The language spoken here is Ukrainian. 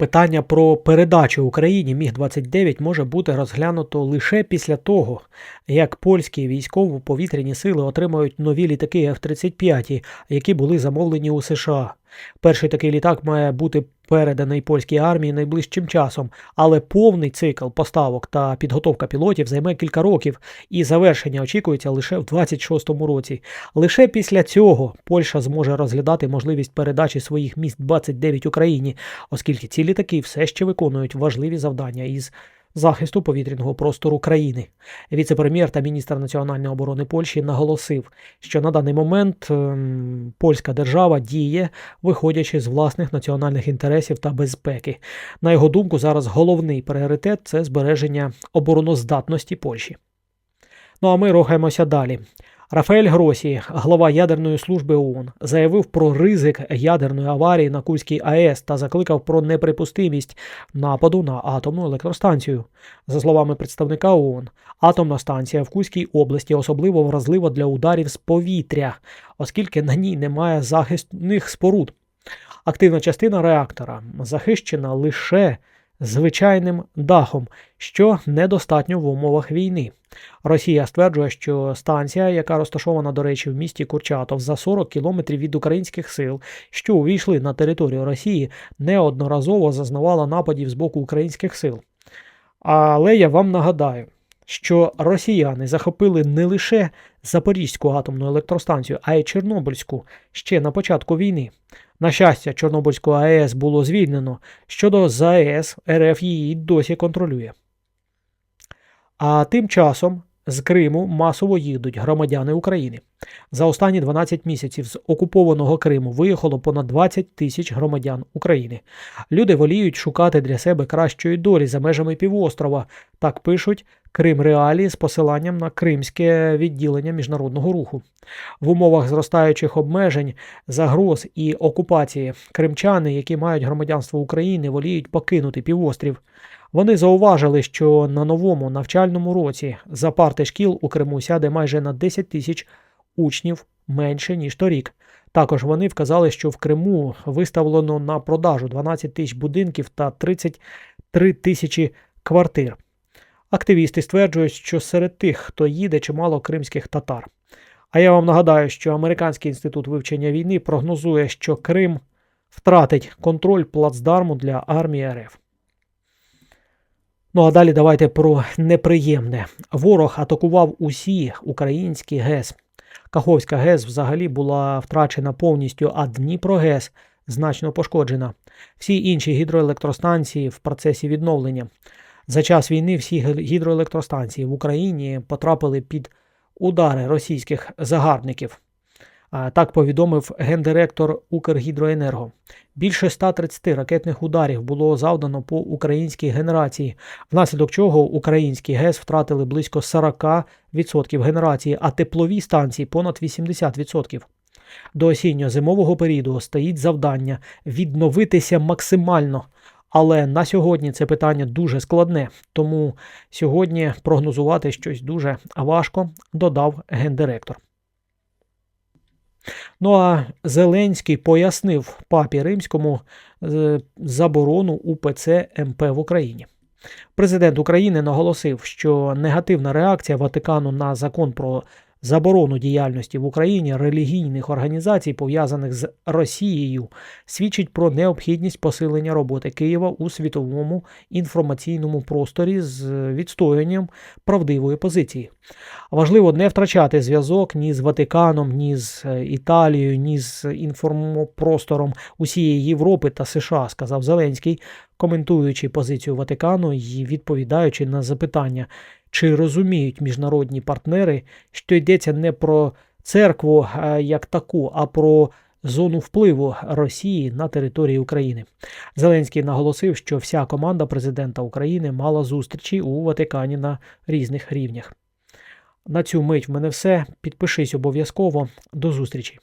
Питання про передачу Україні Міг-29 може бути розглянуто лише після того, як польські військово-повітряні сили отримають нові літаки F-35, які були замовлені у США. Перший такий літак має бути переданий польській армії найближчим часом, але повний цикл поставок та підготовка пілотів займе кілька років, і завершення очікується лише в 26-му році. Лише після цього Польща зможе розглядати можливість передачі своїх міст 29 Україні, оскільки ці літаки все ще виконують важливі завдання із захисту повітряного простору країни. Віце-прем'єр та міністр національної оборони Польщі наголосив, що на даний момент ем, польська держава діє, виходячи з власних національних інтересів та безпеки. На його думку, зараз головний пріоритет це збереження обороноздатності Польщі. Ну а ми рухаємося далі. Рафаель Гросі, глава ядерної служби ООН, заявив про ризик ядерної аварії на Курській АЕС та закликав про неприпустимість нападу на атомну електростанцію. За словами представника ООН, атомна станція в Курській області особливо вразлива для ударів з повітря, оскільки на ній немає захисних споруд. Активна частина реактора захищена лише звичайним дахом, що недостатньо в умовах війни. Росія стверджує, що станція, яка розташована, до речі, в місті Курчатов за 40 кілометрів від українських сил, що увійшли на територію Росії, неодноразово зазнавала нападів з боку українських сил. Але я вам нагадаю, що росіяни захопили не лише Запорізьку атомну електростанцію, а й Чорнобильську ще на початку війни. На щастя, Чорнобильську АЕС було звільнено. Щодо ЗАЕС, РФ її досі контролює. А тим часом з Криму масово їдуть громадяни України. За останні 12 місяців з окупованого Криму виїхало понад 20 тисяч громадян України. Люди воліють шукати для себе кращої долі за межами півострова. Так пишуть Крим Реалії з посиланням на кримське відділення міжнародного руху. В умовах зростаючих обмежень, загроз і окупації кримчани, які мають громадянство України, воліють покинути півострів. Вони зауважили, що на новому навчальному році за парти шкіл у Криму сяде майже на 10 тисяч учнів менше ніж торік. Також вони вказали, що в Криму виставлено на продажу 12 тисяч будинків та 33 тисячі квартир. Активісти стверджують, що серед тих, хто їде, чимало кримських татар. А я вам нагадаю, що Американський інститут вивчення війни прогнозує, що Крим втратить контроль плацдарму для армії РФ. Ну а далі давайте про неприємне. Ворог атакував усі українські ГЕС. Каховська ГЕС взагалі була втрачена повністю, а Дніпро-ГЕС значно пошкоджена. Всі інші гідроелектростанції в процесі відновлення. За час війни всі гідроелектростанції в Україні потрапили під удари російських загарбників. Так повідомив гендиректор Укргідроенерго. Більше 130 ракетних ударів було завдано по українській генерації, внаслідок чого українські ГЕС втратили близько 40% генерації, а теплові станції понад 80%. До осінньо-зимового періоду стоїть завдання відновитися максимально. Але на сьогодні це питання дуже складне, тому сьогодні прогнозувати щось дуже важко, додав гендиректор. Ну а Зеленський пояснив папі римському е, заборону УПЦ МП в Україні. Президент України наголосив, що негативна реакція Ватикану на закон про заборону діяльності в Україні релігійних організацій, пов'язаних з Росією, свідчить про необхідність посилення роботи Києва у світовому інформаційному просторі з відстоюванням правдивої позиції. Важливо не втрачати зв'язок ні з Ватиканом, ні з е, Італією, ні з інформопростором усієї Європи та США, сказав Зеленський, коментуючи позицію Ватикану і відповідаючи на запитання, чи розуміють міжнародні партнери, що йдеться не про церкву як таку, а про зону впливу Росії на території України. Зеленський наголосив, що вся команда президента України мала зустрічі у Ватикані на різних рівнях. На цю мить в мене все. Підпишись обов'язково. До зустрічі!